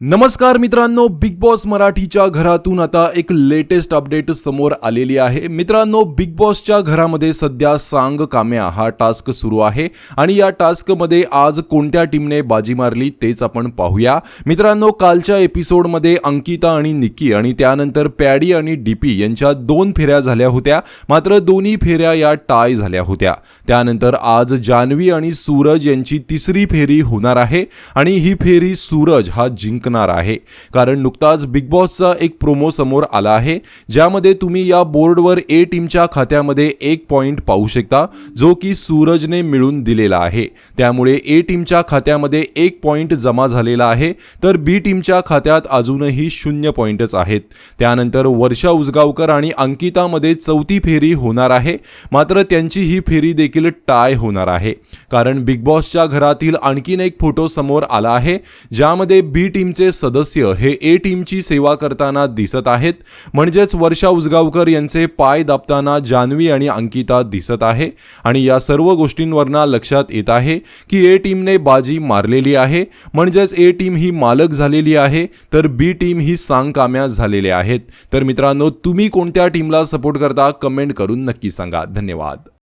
नमस्कार मित्रांनो big boss मराठीच्या घरातून आता एक लेटेस्ट अपडेट समोर आलेली आहे. मित्रांनो बिग बॉसच्या घरामध्ये सध्या सांग काम्या हा टास्क सुरू आहे आणि या टास्कमध्ये आज कोणत्या टीमने बाजी मारली तेच आपण पाहूया. मित्रांनो कालच्या एपिसोडमध्ये अंकिता आणि निकी आणि त्यानंतर पॅडी आणि डीपी यांच्या दोन फेऱ्या झाल्या होत्या. मात्र दोन्ही फेऱ्या या टाय झाल्या होत्या. त्यानंतर आज जान्हवी आणि सूरज यांची तिसरी फेरी होणार आहे आणि ही फेरी सूरज हा जिंक जिंकणार आहे. कारण नुकताच बिग बॉसचा एक प्रोमो समोर आला आहे. ज्यामध्ये तुम्ही या बोर्डवर ए टीमच्या खात्यामध्ये एक पॉईंट पाहू शकता जो की सूरजने मिळून दिलेला आहे. त्यामुळे ए टीमच्या खात्यामध्ये एक पॉईंट जमा झालेला आहे. तर बी टीमच्या खात्यात अजूनही शून्य पॉईंटच आहेत. त्यानंतर वर्षा उसगावकर आणि अंकितामध्ये चौथी फेरी होणार आहे. मात्र त्यांची ही फेरी देखील टाय होणार आहे. कारण बिग बॉसच्या घरातील आणखीन एक फोटो समोर आला आहे ज्यामध्ये बी टीमचे सदस्य हे ए टीमची सेवा करताना दिसत आहेत. म्हणजेच वर्षा उसगावकर यांचे पाय दाबताना जान्हवी आणि अंकिता दिसत आहे. आणि या सर्व गोष्टींवरना लक्षात येत आहे की ए टीमने बाजी मारलेली आहे. म्हणजेच ए टीम ही मालक झालेली आहे तर बी टीम ही सांगकाम्या झालेल्या आहेत. तर मित्रांनो तुम्ही कोणत्या टीमला सपोर्ट करता कमेंट करून नक्की सांगा. धन्यवाद.